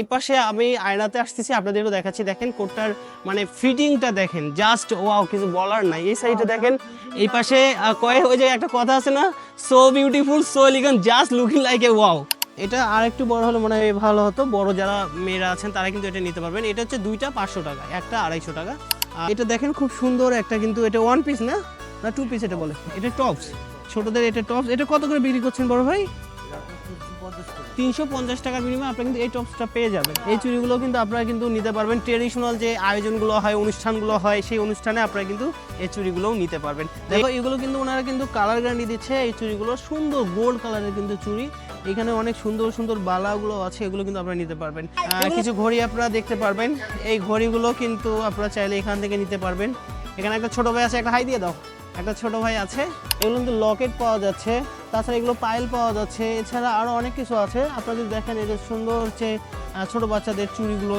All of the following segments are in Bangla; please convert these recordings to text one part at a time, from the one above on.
এই পাশে আমি আয়নাতে আসতেছি আপনাদেরও দেখাচ্ছি। দেখেন কোটটার মানে ফিটিংটা দেখেন জাস্ট ওয়াও কিছু বলার নাই। এই সাইডে দেখেন এই পাশে কয়ে ওই যে একটা কথা আছে না so beautiful so elegant just looking like a wow এটা আর একটু বড় হলে মনে হয় ভালো হতো। বড় যারা মেয়েরা আছেন তারা কিন্তু এটা নিতে পারবেন। এটা হচ্ছে দুইটা পাঁচশো টাকা একটা আড়াইশো টাকা। আর এটা দেখেন খুব সুন্দর একটা কিন্তু এটা ওয়ান পিস না? না টু পিস এটা বলে। এটা টপস ছোটদের এটা টপস এটা কত করে বিক্রি করছেন বড় ভাই? তিনশো পঞ্চাশ টাকার বিনিময়ে আপনারা কিন্তু এই টপসটা পেয়ে যাবেন। এই চুড়িগুলো কিন্তু আপনারা কিন্তু নিতে পারবেন। ট্রেডিশনাল যে আয়োজনগুলো হয় অনুষ্ঠানগুলো হয় সেই অনুষ্ঠানে আপনারা কিন্তু এই চুড়িগুলোও নিতে পারবেন। দেখো এগুলো কিন্তু ওনারা কিন্তু কালার গ্যারান্টি দিচ্ছে। এই চুড়িগুলো সুন্দর গোল্ড কালারের কিন্তু চুড়ি। এখানে অনেক সুন্দর সুন্দর বালাগুলো আছে এগুলো কিন্তু আপনারা নিতে পারবেন। কিছু ঘড়ি আপনারা দেখতে পারবেন। এই ঘড়িগুলো কিন্তু আপনারা চাইলে এখান থেকে নিতে পারবেন। এখানে একটা ছোট ভাই আছে একটা হাই দিয়ে দাও। একটা ছোট ভাই আছে। এগুলো কিন্তু লকেট পাওয়া যাচ্ছে। তাছাড়া এগুলো পায়েল পাওয়া যাচ্ছে। এছাড়া আরও অনেক কিছু আছে। আপনারা যদি দেখেন যে সুন্দর হচ্ছে ছোট বাচ্চাদের চুড়িগুলো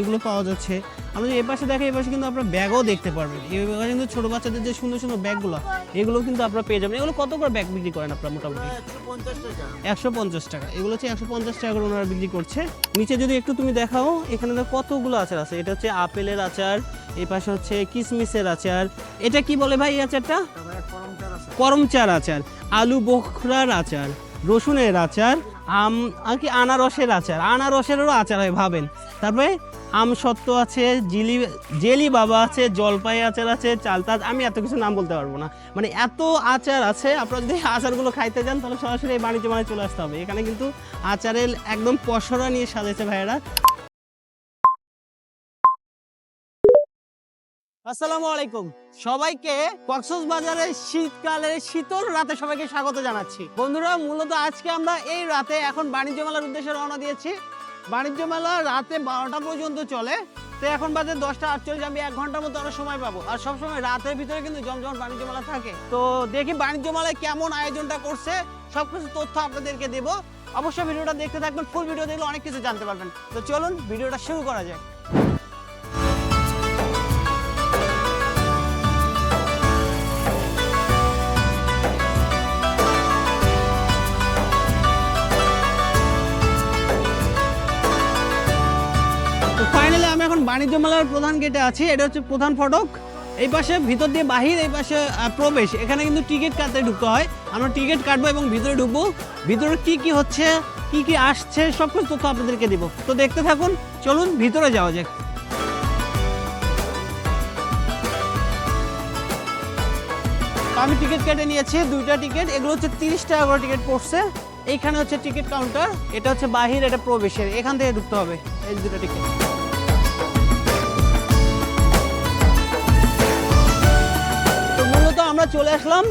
এগুলো পাওয়া যাচ্ছে। আমরা যদি এপাশে দেখি, এপাশে কিন্তু আপনারা ব্যাগও দেখতে পারবেন। ব্যাগে কিন্তু ছোট বাচ্চাদের যে সুন্দর সুন্দর ব্যাগগুলো, এগুলো কিন্তু আপনারা পেয়ে যাবেন। এগুলো কত করে ব্যাগ বিক্রি করেন আপনারা মোটামুটি? একশো পঞ্চাশ টাকা। এগুলো হচ্ছে একশো পঞ্চাশ টাকা করে ওনারা বিক্রি করছে। নিচে যদি একটু তুমি দেখাও, এখানে কতগুলো আচার আছে। এটা হচ্ছে আপেলের আচার এই পাশে হচ্ছে কিসমিসের আচার। এটা কি বলে ভাই এই আচারটা? করমচার আচার, আলু বোখরার আচার, রসুনের আচার, আম, আর কি আনারসের আচার। আনারসেরও আচার হয়, ভাবেন। তারপরে আম সত্ত্ব আছে, জিলি, জেলি বাবা আছে, জলপাই আচার আছে, চালতাজ, আমি এত কিছু নাম বলতে পারব না। মানে এত আচার আছে, আপনারা যদি আচারগুলো খাইতে যান, তাহলে সরাসরি এই বাণিজ্য মানে চলে আসতে হবে। এখানে কিন্তু আচারের একদম পসরা নিয়ে সাজাইছে ভাইয়েরা। আসসালামু আলাইকুম। সবাইকে কক্সবাজারের শীতকালের শীতল রাতে সবাইকে স্বাগত জানাচ্ছি। বন্ধুরা, মূলত আজকে আমরা এই রাতে এখন বাণিজ্য মেলার উদ্দেশ্যে রওনা দিয়েছি। বাণিজ্য মেলা রাতে বারোটা পর্যন্ত চলে। তো এখন বাজে দশটা আটচল্লিশ, আমি এক ঘণ্টার মতো আরও সময় পাবো। আর সবসময় রাতের ভিতরে কিন্তু জমজমাট বাণিজ্য মেলা থাকে। তো দেখি বাণিজ্য মেলায় কেমন আয়োজনটা করছে, সবকিছু তথ্য আপনাদেরকে দেবো। অবশ্যই ভিডিওটা দেখতে থাকবেন ফুল ভিডিও দেখলে অনেক কিছু জানতে পারবেন। তো চলুন, ভিডিওটা শুরু করা যায় বাণিজ্য মেলার প্রধান গেটে আছি, এটা হচ্ছে প্রধান ফটক। এই পাশে ভিতর দিয়ে বাহির, এই পাশে প্রবেশ। এখানে কিন্তু টিকিট কাটতে ঢুকতে হয়। আমরা টিকিট কাটবো এবং ভিতরে ঢুকবো। ভিতরে কি কি হচ্ছে, কি কি আসছে সব কিছু তথ্য আপনাদেরকে দিব। তো দেখতে থাকুন, চলুন ভিতরে যাওয়া যাক। আমি টিকিট কেটে নিয়েছি, দুইটা টিকিট। এগুলো হচ্ছে তিরিশ টাকা করে টিকিট পড়ছে। এইখানে হচ্ছে টিকিট কাউন্টার, এটা হচ্ছে বাহির, এটা প্রবেশের। এখান থেকে ঢুকতে হবে, এই দুটো টিকিট। আমরা চলে আসলাম,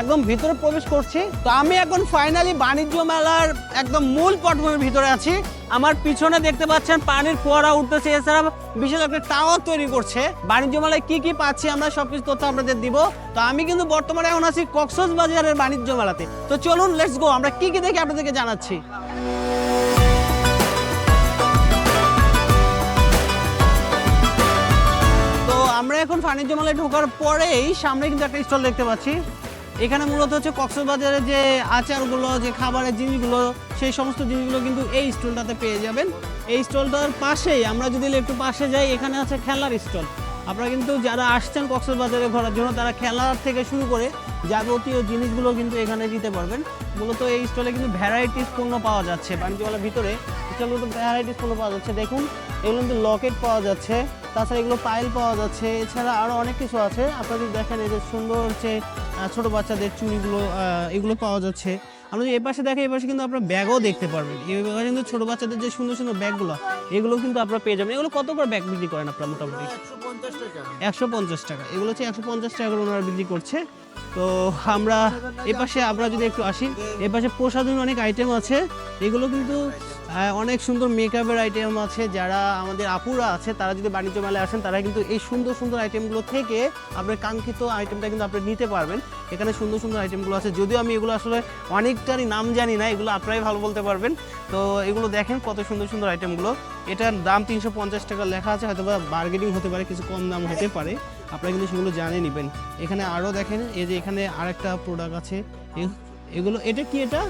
একদম ভিতরে প্রবেশ করছি। তো আমি এখন ফাইনালি বাণিজ্য মেলার একদম মূল পটভূমির ভিতরে আছি। আমার পিছনে দেখতে পাচ্ছেন পানির ফোয়ারা উঠতেছে, এছাড়া বিশেষ একটা টাওয়ার তৈরি করছে। বাণিজ্য মেলায় কি কি পাচ্ছি আমরা সবকিছু তথ্য আপনাদের দিব। তো আমি কিন্তু বর্তমানে এখন আছি কক্সবাজারের বাণিজ্য মেলাতে। তো চলুন লেটস গো আমরা কি কি দেখে আপনাদেরকে জানাচ্ছি? আমরা এখন বাণিজ্য মেলায় ঢোকার পরেই সামনে কিন্তু একটা স্টল দেখতে পাচ্ছি। এখানে মূলত হচ্ছে কক্সবাজারের যে আচারগুলো, যে খাবারের জিনিসগুলো, সেই সমস্ত জিনিসগুলো কিন্তু এই স্টলটাতে পেয়ে যাবেন। এই স্টলটার পাশেই, আমরা যদি একটু পাশে যাই, এখানে আছে খেলার স্টল। আপনারা কিন্তু যারা আসছেন কক্সবাজারে ঘোরার জন্য, তারা খেলার থেকে শুরু করে যাবতীয় জিনিসগুলো কিন্তু এখানে দিতে পারবেন। মূলত এই স্টলে কিন্তু ভ্যারাইটিস পণ্য পাওয়া যাচ্ছে। বাণিজ্যমেলার ভিতরে স্টলগুলো ভ্যারাইটিস পণ্য পাওয়া যাচ্ছে। দেখুন এগুলো কিন্তু লকেট পাওয়া যাচ্ছে। তাছাড়া এগুলো পাইল পাওয়া যাচ্ছে। এছাড়া আরও অনেক কিছু আছে। আপনারা যদি দেখেন, এই যে সুন্দর হচ্ছে ছোট বাচ্চাদের চুড়িগুলো এগুলো পাওয়া যাচ্ছে। আমরা যদি এপাশে দেখি, এপাশে কিন্তু আপনারা ব্যাগও দেখতে পারবেন। ব্যাগে কিন্তু ছোট বাচ্চাদের যে সুন্দর সুন্দর ব্যাগগুলো, এগুলো কিন্তু আপনারা পেয়ে যাবেন। এগুলো কত করে ব্যাগ বিক্রি করেন আপনারা মোটামুটি? একশো পঞ্চাশ টাকা। এগুলো হচ্ছে একশো পঞ্চাশ টাকা করে ওনারা বিক্রি করছে। তো আমরা, এপাশে আমরা যদি একটু আসি, এপাশে প্রসাধন অনেক আইটেম আছে। এগুলো কিন্তু অনেক সুন্দর মেকআপের আইটেম আছে। যারা আমাদের আপুরা আছে তারা যদি বাণিজ্য মেলায় আসেন তারা কিন্তু এই সুন্দর সুন্দর আইটেমগুলো থেকে আপনার কাঙ্ক্ষিত আইটেমটা কিন্তু আপনি নিতে পারবেন। এখানে সুন্দর সুন্দর আইটেমগুলো আছে। যদিও আমি এগুলো আসলে অনেকটারই নাম জানি না এগুলো আপনারাই ভালো বলতে পারবেন। তো এগুলো দেখেন কত সুন্দর সুন্দর আইটেমগুলো এটার দাম তিনশো পঞ্চাশ টাকা লেখা আছে হয়তো বা বার্গেনিং হতে পারে কিছু কম দাম হতে পারে। আপনারা কিন্তু সেগুলো জানে নেবেন। এখানে আরও দেখেন এই যে এখানে আরেকটা প্রোডাক্ট আছে। এগুলো এটা কি এটা?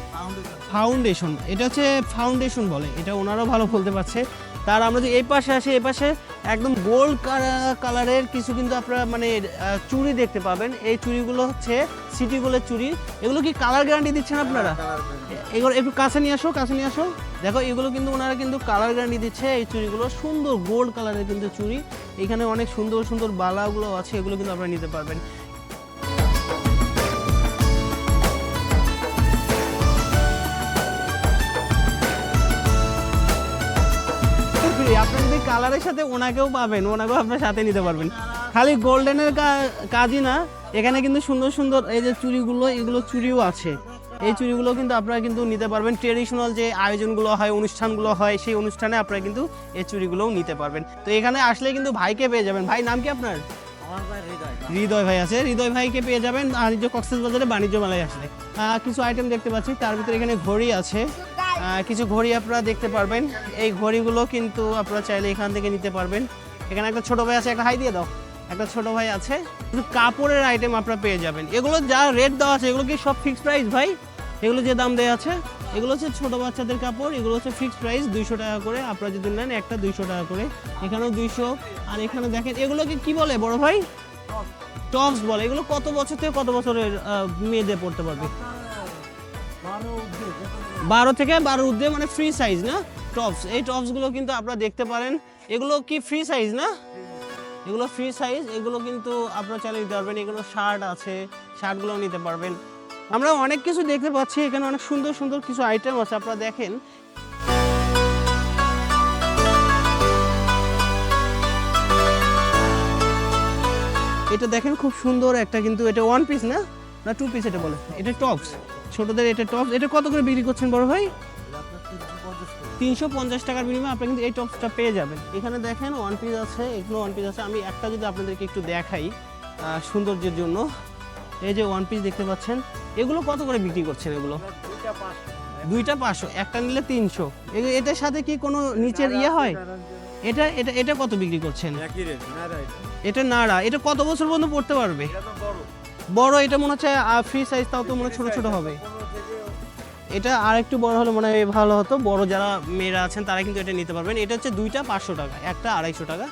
ফাউন্ডেশন এটা হচ্ছে ফাউন্ডেশন বলে। এটা ওনারাও ভালো বলতে পারছে। তার আমরা যদি এই পাশে আসি এই পাশে একদম গোল্ড কালারের কিছু কিন্তু আপনারা মানে চুড়ি দেখতে পাবেন। এই চুড়িগুলো হচ্ছে সিটি গোল্ডের চুড়ি। এগুলো কি কালার গ্যারান্টি দিচ্ছেন আপনারা? এগুলো একটু কাছে নিয়ে আসো কাছে নিয়ে আসো। দেখো এগুলো কিন্তু ওনারা কিন্তু কালার গ্যারান্টি দিচ্ছে এই চুড়িগুলো। সুন্দর গোল্ড কালারের কিন্তু চুড়ি। এখানে অনেক সুন্দর সুন্দর বালাগুলো আছে এগুলো কিন্তু আপনারা নিতে পারবেন। কালারের সাথে ওনাকেও পাবেন ওনাকেও আপনার সাথে নিতে পারবেন। খালি গোল্ডেনের কাজই না এখানে কিন্তু সুন্দর সুন্দর এই যে চুড়িগুলো এগুলো চুড়িও আছে। এই চুড়িগুলো কিন্তু আপনারা কিন্তু নিতে পারবেন। ট্রেডিশনাল যে আয়োজনগুলো হয় অনুষ্ঠানগুলো হয় সেই অনুষ্ঠানে আপনারা কিন্তু এই চুড়িগুলোও নিতে পারবেন। তো এখানে আসলে কিন্তু ভাইকে পেয়ে যাবেন। ভাই নাম কি আপনার? হৃদয় ভাই। আছে। হৃদয় ভাইকে পেয়ে যাবেন। বাণিজ্য কক্সেস বাজারে বাণিজ্য মেলায় আসলে। কিছু আইটেম দেখতে পাচ্ছি। তার ভিতরে এখানে ঘড়ি আছে। কিছু ঘড়ি আপনারা দেখতে পারবেন। এই ঘড়িগুলো কিন্তু আপনারা চাইলে এখান থেকে নিতে পারবেন। এখানে একটা ছোট ভাই আছে একটা হাই দিয়ে দাও। একটা ছোট ভাই আছে। কিন্তু কাপড়ের আইটেম আপনারা পেয়ে যাবেন। এগুলো যা রেট দেওয়া আছে এগুলো কি সব ফিক্সড প্রাইস ভাই? এগুলো যে দাম দেওয়া আছে এগুলো হচ্ছে ছোট বাচ্চাদের কাপড় এগুলো হচ্ছে ফিক্সড প্রাইস দুইশো টাকা করে। আপনারা যদি নেন একটা দুইশো টাকা করে। এখানেও দুইশো। আর এখানে দেখেন এগুলোকে কি বলে বড় ভাই? টপস বলে। এগুলো কত বছর থেকে কত বছরের মেয়েদের পড়তে পারবে? বারো থেকে বারো ঊর্ধ্বে মানে ফ্রি সাইজ না? টপস এই টপসগুলো কিন্তু আপনারা দেখতে পারেন। এগুলো কি ফ্রি সাইজ না? এগুলো ফ্রি সাইজ এগুলো কিন্তু আপনারা চাইলে নিতে পারবেন। এগুলো শার্ট আছে শার্টগুলো নিতে পারবেন। আমরা অনেক কিছু দেখতে পাচ্ছি, এখানে অনেক সুন্দর সুন্দর কিছু আইটেম আছে, আপনারা দেখেন। এটা দেখেন, খুব সুন্দর একটা কিন্তু, এটা ওয়ান পিস না? না টু পিস এটা বলে? এটা টপস ছোটদের এটা টপস এটা কত করে বিক্রি করছেন বড় ভাই? তিনশো পঞ্চাশ টাকার বিনিময়ে আপনি কিন্তু এই টপসটা পেয়ে যাবেন। এখানে দেখেন ওয়ান পিস আছে এগুলো ওয়ান পিস আছে। আমি একটা যদি আপনাদেরকে একটু দেখাই সৌন্দর্যের জন্য। এই যে ওয়ান পিস দেখতে পাচ্ছেন এগুলো কত করে বিক্রি করছেন এগুলো? দুইটা পাঁচশো একটা নিলে তিনশো। এটার সাথে কি কোনো নিচের ইয়ে হয়? এটা এটা এটা কত বিক্রি করছেন? এটা নাড়া এটা কত বছর পর্যন্ত পড়তে পারবে? বড় এটা মনে হচ্ছে ফ্রি সাইজ তাও তো মনে ছোট ছোট হবে। এটা আর একটু বড় হলে মনে হয় ভালো হতো। বড় যারা মেয়েরা আছেন তারা কিন্তু এটা নিতে পারবেন। এটা হচ্ছে দুইটা পাঁচশো টাকা একটা আড়াইশো টাকা।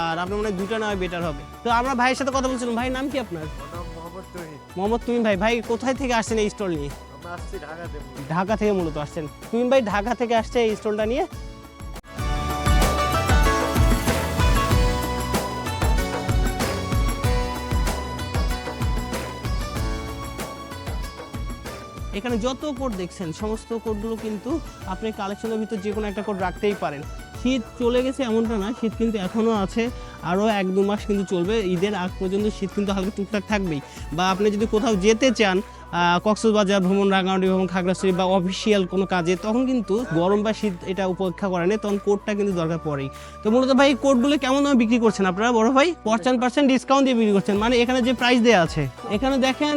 আর আপনার মনে হয় দুইটা নয় বেটার হবে। তো আমরা ভাইয়ের সাথে কথা বলছিলাম। ভাই নাম কি আপনার? মোহাম্মদ তুমিন ভাই ভাই কোথায় থেকে আসছেন এই স্টল নিয়ে? ঢাকা থেকে। মূলত আসছেন। তুমিন ভাই ঢাকা থেকে আসছে এই স্টলটা নিয়ে? এখানে যত কোড দেখছেন, সমস্ত কোডগুলো কিন্তু আপনি কালেকশনের ভিতর যে কোনো একটা কোড রাখতেই পারেন। শীত চলে গেছে এমনটা না, শীত কিন্তু এখনও আছে, আরও এক দু মাস কিন্তু চলবে। ঈদের আগ পর্যন্ত শীত কিন্তু হালকা টুকটাক থাকবেই। বা আপনি যদি কোথাও যেতে চান কক্সবাজার ভ্রমণ রাঙামাটি ভ্রমণ খাগড়াছড়ি বা অফিসিয়াল কোনো কাজে তখন কিন্তু গরম বা শীত এটা উপেক্ষা করে না তখন কোডটা কিন্তু দরকার পড়েই। তো মূলত ভাই এই কোডগুলো কেমন দামে বিক্রি করছেন আপনারা? বড় ভাই পঞ্চান্ন পার্সেন্ট ডিসকাউন্ট দিয়ে বিক্রি করছেন। মানে এখানে যে প্রাইস দেওয়া আছে এখানে দেখেন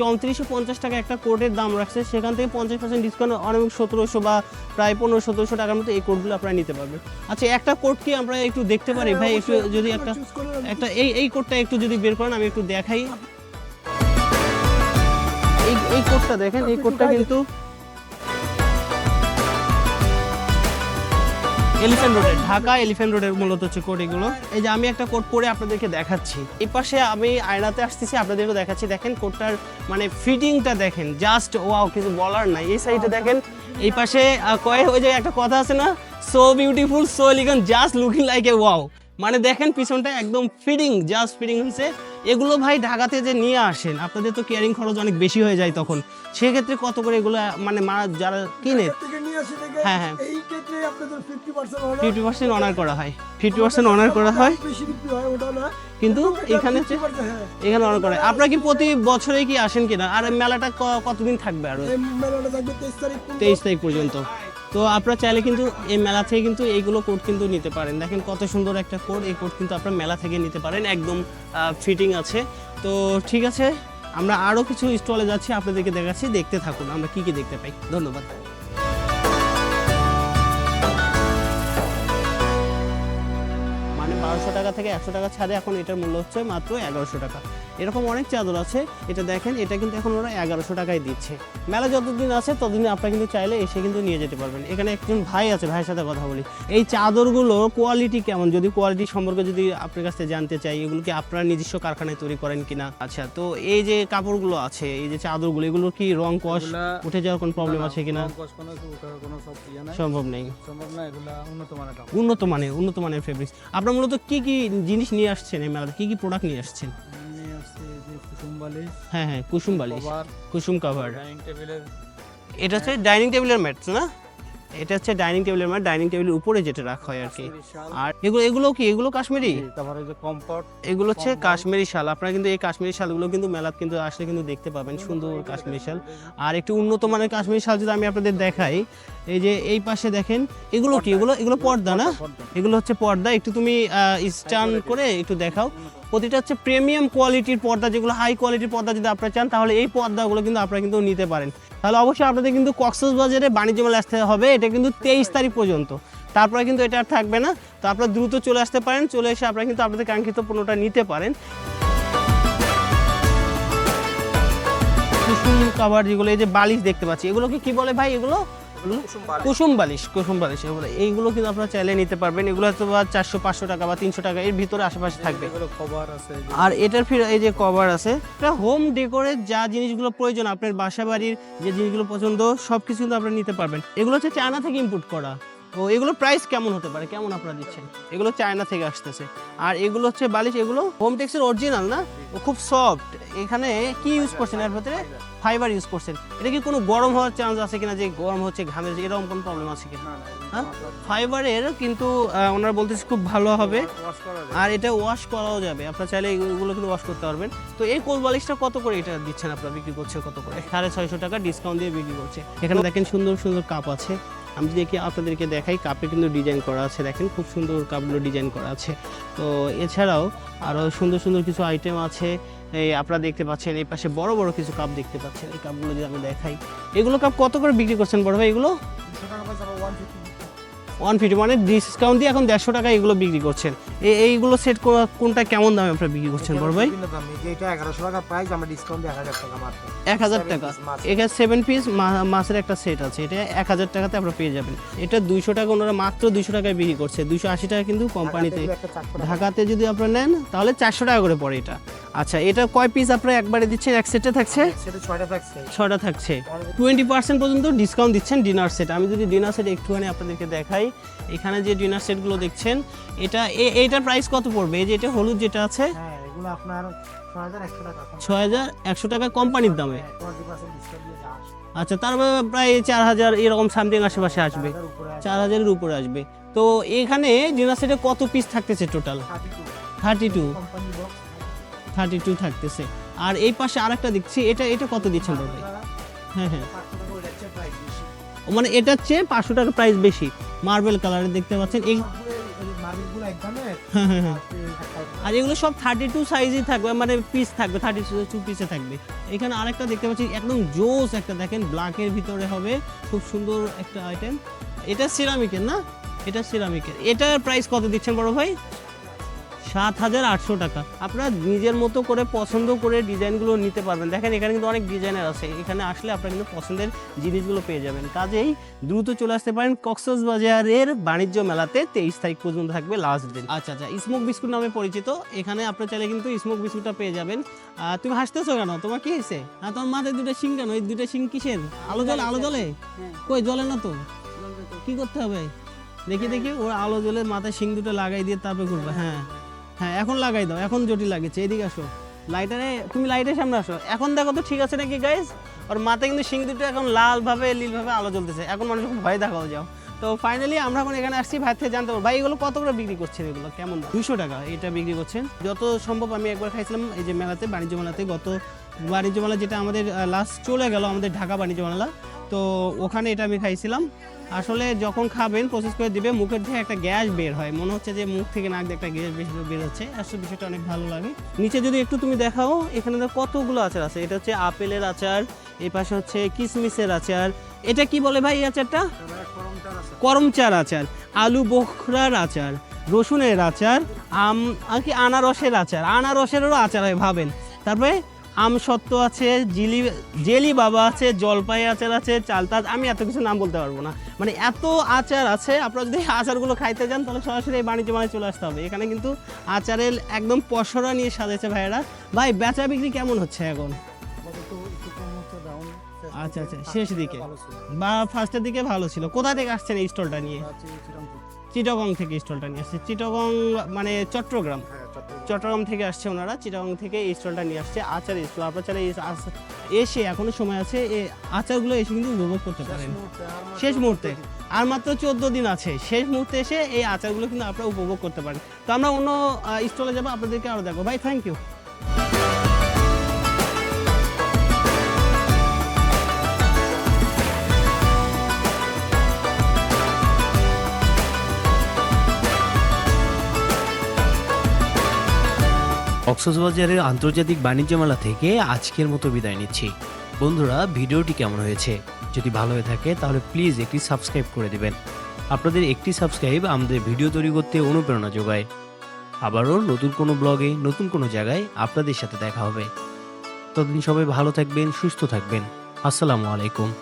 চৌত্রিশশো পঞ্চাশ টাকা একটা কোডের দাম রাখছে। সেখান থেকে পঞ্চাশ পার্সেন্ট ডিসকাউন্ট অনেক সতেরোশো বা প্রায় পনেরো সতেরোশো টাকার মতো এই কোডগুলো আপনারা নিতে পারবেন। আচ্ছা একটা কোড কি আমরা একটু দেখতে পারি ভাই একটু যদি একটা একটা এই এই কোডটা একটু যদি বের করেন আমি একটু দেখাই। এই এই কোডটা দেখেন এই কোডটা কিন্তু এলিফ্যান্ট রোডের ঢাকা এলিফ্যান্ট রোডের মূলত হচ্ছে কোড এগুলো। এই যে আমি একটা কোড পরে আপনাদেরকে দেখাচ্ছি। এই পাশে আমি আয়নাতে আসতেছি আপনাদেরকে দেখাচ্ছি। দেখেন কোডটার মানে ফিটিংটা দেখেন জাস্ট ওয়াও কিছু বলার নাই। এই সাইডে দেখেন এই পাশে কয়ে ওই যে একটা কথা আছে না so beautiful so elegant just looking like a wow মানে দেখেন পিছনটা একদম ফিটিং জাস্ট ফিটিং হয়েছে এগুলো ভাই ঢাকাতে যে নিয়ে আসেন আপনাদের তো কেয়ারিং খরচ অনেক বেশি হয়ে যায় তখন। সেক্ষেত্রে কত করে এগুলো মানে মারা যারা কিনে? হ্যাঁ, হ্যাঁ। ফিফটি পার্সেন্ট অনার করা হয়। ফিফটি পার্সেন্ট অনার করা হয়। কিন্তু এখানে হচ্ছে 50% হ্যাঁ। এখানে অনার করা হয়। আপনারা কি প্রতি বছরে কি আসেন কিনা? আর মেলাটা কতদিন থাকবে আরও? তেইশ তারিখ পর্যন্ত। তো আপনারা চাইলে কিন্তু এই মেলা থেকে কিন্তু এইগুলো কোড কিন্তু নিতে পারেন। দেখেন কত সুন্দর একটা কোড এই কোড কিন্তু আপনারা মেলা থেকে নিতে পারেন। একদম ফিটিং আছে। তো ঠিক আছে, আমরা আরও কিছু স্টলে যাচ্ছি, আপনাদেরকে দেখাচ্ছি। দেখতে থাকুন, আমরা কি কি দেখতে পাই। ধন্যবাদ। মানে বারোশো টাকা থেকে একশো টাকা ছাড়ে এখন এটার মূল্য হচ্ছে মাত্র এগারোশো টাকা। এরকম অনেক চাদর আছে এটা দেখেন এটা কিন্তু এখন ওরা এগারোশো টাকায় দিচ্ছে। মেলা যতদিন আছে ততদিন আপনারা কিন্তু চাইলে এসে কিন্তু নিয়ে যেতে পারবেন। এখানে একজন ভাই আছে ভাইয়ের সাথে কথা বলি। এই চাদরগুলো কোয়ালিটি কেমন? যদি কোয়ালিটি সম্পর্কে যদি আপনার কাছ থেকে জানতে চাই এগুলো কি আপনারা নিজস্ব কারখানায় তৈরি করেন কিনা? আচ্ছা তো এই যে কাপড়গুলো আছে এই যে চাদরগুলো এগুলো কি রং কষ উঠে যাওয়ার কোনো প্রবলেম আছে কিনা? ইয়ে সম্ভব নেই। সম্ভব না এগুলা উন্নত মানের উন্নত মানের উন্নত মানের ফেব্রিক্স আপনারা মূলত কি কি জিনিস নিয়ে আসছেন এই মেলাতে? কি কি প্রোডাক্ট নিয়ে আসছেন? বালিশ হ্যাঁ হ্যাঁ কুসুম বালিশ কুসুম কাভার ডাইনিং টেবিলের এটা হচ্ছে ডাইনিং টেবিলের ম্যাট না? এটা হচ্ছে ডাইনিং টেবিলের ম্যাট ডাইনিং টেবিলের উপরে যেটা রাখা হয় আর কি। আর এগুলো এগুলো কি? এগুলো কাশ্মীরি? তারপরে যে কমফর্ট এগুলো হচ্ছে কাশ্মীরি শাল। আপনারা কিন্তু এই কাশ্মীরি শালগুলো কিন্তু মেলাত কিন্তু আসলে কিন্তু দেখতে পাবেন সুন্দর কাশ্মীরি শাল। আর একটু উন্নত মানের কাশ্মীরি শাল যদি আমি আপনাদের দেখাই এই যে এই পাশে দেখেন এগুলো কি? এগুলো এগুলো পর্দা না? এগুলো হচ্ছে পর্দা। একটু তুমি স্টান করে একটু দেখাও। প্রতিটা হচ্ছে প্রিমিয়াম কোয়ালিটির পর্দা, যেগুলো হাই কোয়ালিটির পর্দা যদি আপনারা চান, তাহলে এই পর্দাগুলো কিন্তু আপনারা কিন্তু নিতে পারেন। তাহলে অবশ্যই আপনাদের কিন্তু কক্সবাজারে বাণিজ্য মেলা আসতে হবে, এটা কিন্তু তেইশ তারিখ পর্যন্ত। তারপরে কিন্তু এটা আর থাকবে না। তো আপনারা দ্রুত চলে আসতে পারেন, চলে এসে আপনারা কিন্তু আপনাদের কাঙ্ক্ষিত পণ্যটা নিতে পারেন। কুসুম কাভার যেগুলো, এই যে বালিশ দেখতে পাচ্ছি, এগুলোকে কি বলে ভাই এগুলো? এগুলো? কুসুম বালিশ। কুসুম বালিশ এগুলো এইগুলো কিন্তু আপনারা চাইলে নিতে পারবেন। এগুলো হয়তো বা চারশো পাঁচশো টাকা বা তিনশো টাকা এর ভিতরে আশেপাশে থাকবে। আর এটার ফির এই যে কভার আছে এটা হোম ডেকোরের যা জিনিসগুলো প্রয়োজন আপনার বাসা বাড়ির যে জিনিসগুলো পছন্দ সব কিছু কিন্তু আপনারা নিতে পারবেন। এগুলো হচ্ছে চায়না থেকে ইম্পোর্ট করা। ও এগুলো প্রাইস কেমন হতে পারে? কেমন আপনারা দিচ্ছেন? এগুলো চায়না থেকে আসতেছে। আর এগুলো হচ্ছে বালিশ এগুলো হোম টেক্সের অরিজিনাল না? ও খুব সফট এখানে কি ইউজ করছেন এর ভেতরে? ফাইবার ইউজ করছেন। এটা কি কোনো গরম হওয়ার চান্স আছে কিনা যে গরম হচ্ছে ঘামের এরকম কোনো প্রবলেম আছে কিনা? হ্যাঁ? ফাইবারের কিন্তু ওনারা বলতেছে খুব ভালো হবে। আর এটা ওয়াশ করাও যাবে। আপনারা চাইলে এগুলো কিন্তু ওয়াশ করতে পারবেন। তো এই কোল বালিশটা কত করে এটা দিচ্ছেন আপনারা? বিক্রি করছে কত করে? সাড়ে ছয়শো টাকা ডিসকাউন্ট দিয়ে বিক্রি করছে। এখানে দেখেন সুন্দর সুন্দর কাপ আছে। আমি যদি কি আপনাদেরকে দেখাই কাপে কিন্তু ডিজাইন করা আছে। দেখেন খুব সুন্দর কাপগুলো ডিজাইন করা আছে। তো এছাড়াও আরও সুন্দর সুন্দর কিছু আইটেম আছে। এই আপনারা দেখতে পাচ্ছেন, এই পাশে বড় বড় কিছু কাপ দেখতে পাচ্ছেন। এই কাপগুলো যদি আমি দেখাই, এগুলো কাপ কত করে বিক্রি করছেন বড় ভাই? এগুলো? ওয়ান ফিফটি মানে ডিসকাউন্ট দিয়ে এখন দেড়শো টাকা এগুলো বিক্রি করছেন। এই- এইগুলো সেট কোনটা কেমন দামে আপনারা বিক্রি করছেন বড় ভাই? বিভিন্ন দাম। এই যে এটা এগারোশো টাকা প্রাইস আমরা ডিসকাউন্ট এক হাজার টাকা মাত্র। এক হাজার টাকা। এখানে সেভেন পিস মাছের একটা সেট আছে। এটা এক হাজার টাকাতে আপনারা পেয়ে যাবেন। এটা দুইশো টাকা ওনারা মাত্র দুইশো টাকায় বিক্রি করছে। দুইশো আশি টাকা কিন্তু কোম্পানিতে ঢাকাতে যদি আপনারা নেন তাহলে চারশো টাকা করে পড়ে এটা। আচ্ছা এটা কয় পিস আপনারা একবারে দিচ্ছেন? এক সেটে থাকছে? ছটা থাকছে। টোয়েন্টি পার্সেন্ট পর্যন্ত ডিসকাউন্ট দিচ্ছেন ডিনার সেট আমি যদি ডিনার সেট একটুখানি আপনাদেরকে দেখাই। এখানে যে ডিনার সেটগুলো দেখছেন এটা এইটার প্রাইস কত পড়বে? এই যে এটা হলুদ যেটা আছে হ্যাঁ এগুলো আপনার ছয় হাজার একশো টাকা। কোম্পানির দামে। টোয়েন্টি পার্সেন্ট ডিসকাউন্ট দিয়ে যা আসে আচ্ছা তার মানে প্রায় চার হাজার এরকম সামথিং আশেপাশে আসবে। হাজার উপরে চার হাজারের উপরে আসবে। তো এখানে ডিনার সেটে কত পিস থাকতেছে total thirty two thirty two থাকতেছে। আর এই পাশে আরেকটা দেখছি এটা এটা কত দিচ্ছেন ভাই হ্যাঁ হ্যাঁ। মানে এটার চেয়ে পাঁচশো টাকা প্রাইস বেশি। মার্বেল কালারের দেখতে পাচ্ছেন। এই আর এগুলো সব থার্টি টু সাইজই থাকবে মানে পিস থাকবে থার্টি টু পিসে থাকবে। এখানে আরেকটা দেখতে পাচ্ছি, একদম জোস একটা, দেখেন ব্ল্যাকের ভিতরে হবে, খুব সুন্দর একটা আইটেম এটা সিরামিকের না? এটা সিরামিকের এটার প্রাইস কত দিচ্ছেন বড় ভাই? সাত হাজার আটশো টাকা। আপনারা নিজের মতো করে পছন্দ করে ডিজাইনগুলো নিতে পারবেন। দেখেন এখানে কিন্তু অনেক ডিজাইনার আছে। এখানে আসলে আপনারা কিন্তু পছন্দের জিনিসগুলো পেয়ে যাবেন। কাজেই দ্রুত চলে আসতে পারেন কক্সবাজারের বাণিজ্য মেলাতে। তেইশ তারিখ পর্যন্ত থাকবে লাস্ট দিন আচ্ছা আচ্ছা স্মোক বিস্কুট নামে পরিচিত। এখানে আপনার চাইলে কিন্তু স্মোক বিস্কুটটা পেয়ে যাবেন। তুমি হাসতেছো কেন? তোমার কি হয়েছে? আর তোমার মাথায় দুটো শিং কেন? এই দুটো শিং কিসের? আলো জ্বলে আলো জ্বলে? কই জ্বলে না তো? কি করতে হবে? দেখি দেখি ওর আলো জ্বলে মাথায় শিং দুটো লাগাই দিয়ে তারপরে করবে হ্যাঁ। হ্যাঁ এখন লাগাই দাও, এখন জটিল লাগেছে, এদিকে আসো। লাইটারে তুমি লাইটের সামনে আসো। এখন দেখো তো ঠিক আছে নাকি গাইজ ওর মাথায় কিন্তু শিং দুটো এখন লাল ভাবে নীল ভাবে আলো জ্বলতেছে। এখন মানুষ ভয় দেখাও, যাও। তো ফাইনালি আমরা এখন এখানে আসছি ভাই থেকে জানতে পারব। ভাই, এগুলো কত করে বিক্রি করছেন এগুলো? কেমন দুশো টাকা এটা বিক্রি করছেন। যত সম্ভব আমি একবার খাইছিলাম এই যে মেলাতে, বাণিজ্য মেলাতে। গত বাণিজ্য মেলা যেটা আমাদের লাস্ট চলে গেল আমাদের ঢাকা বাণিজ্য মেলা। তো ওখানে এটা আমি খাইছিলাম। আসলে যখন খাবেন প্রসেস করে দিবে, মুখের থেকে একটা গ্যাস বের হয়। মনে হচ্ছে যে মুখ থেকে নাক একটা গ্যাস বেশি বের হচ্ছে। আসলে বিষয়টা অনেক ভালো লাগে। নিচে যদি একটু তুমি দেখাও, এখানে তো কতগুলো আচার আছে। এটা হচ্ছে আপেলের আচার, এই পাশে হচ্ছে কিসমিসের আচার। এটা কি বলে ভাই এই আচারটা? করমচার আচার, আলু বোখরার আচার, রসুনের আচার, আম আর কি আনারসের আচার। আনারসেরও আচার হয়, ভাবেন। তারপরে আম সত্ত্ব আছে জিলি জেলি বাবা আছে জলপাই আচার আছে চালতাজ আমি এত কিছু নাম বলতে পারব না। মানে এত আচার আছে আপনারা যদি আচারগুলো খাইতে যান তাহলে সরাসরি এই বাণিজ্য মেলায় চলে আসতে হবে। এখানে কিন্তু আচারের একদম পসরা নিয়ে সাজাইছে ভাইয়েরা। ভাই বেচা বিক্রি কেমন হচ্ছে এখন? আচ্ছা, আচ্ছা, শেষ দিকে। বা ফার্স্টের দিকে ভালো ছিল। কোথা থেকে আসছেন এই স্টলটা নিয়ে? শ্রীরামপুর চিটাগং থেকে। স্টলটা নিয়ে আসছে চিটগং মানে চট্টগ্রাম। হ্যাঁ। চট্টগ্রাম। থেকে আসছে ওনারা চিটাগং থেকে এই স্টলটা নিয়ে আসছে আচার স্টল। আপনার চাইলে এসে এখনও সময় আছে এই আচারগুলো এসে কিন্তু উপভোগ করতে পারেন। শেষ মুহূর্তে আর মাত্র চোদ্দ দিন আছে। শেষ মুহূর্তে এসে এই আচারগুলো কিন্তু আপনারা উপভোগ করতে পারেন। তো আমরা অন্য স্টলে যাব আপনাদেরকে আরও দেখো ভাই থ্যাংক ইউ কক্সবাজারের আন্তর্জাতিক বাণিজ্য মেলা থেকে আজকের মতো বিদায় নিচ্ছি। বন্ধুরা, ভিডিওটি কেমন হয়েছে? যদি ভালো হয়ে থাকে, তাহলে প্লিজ একটি সাবস্ক্রাইব করে দেবেন। আপনাদের একটি সাবস্ক্রাইব আমাদের ভিডিও তৈরি করতে অনুপ্রেরণা যোগায়। আবারও নতুন কোনো ব্লগে, নতুন কোনো জায়গায় আপনাদের সাথে দেখা হবে। ততদিন সবাই ভালো থাকবেন, সুস্থ থাকবেন। আসসালামু আলাইকুম।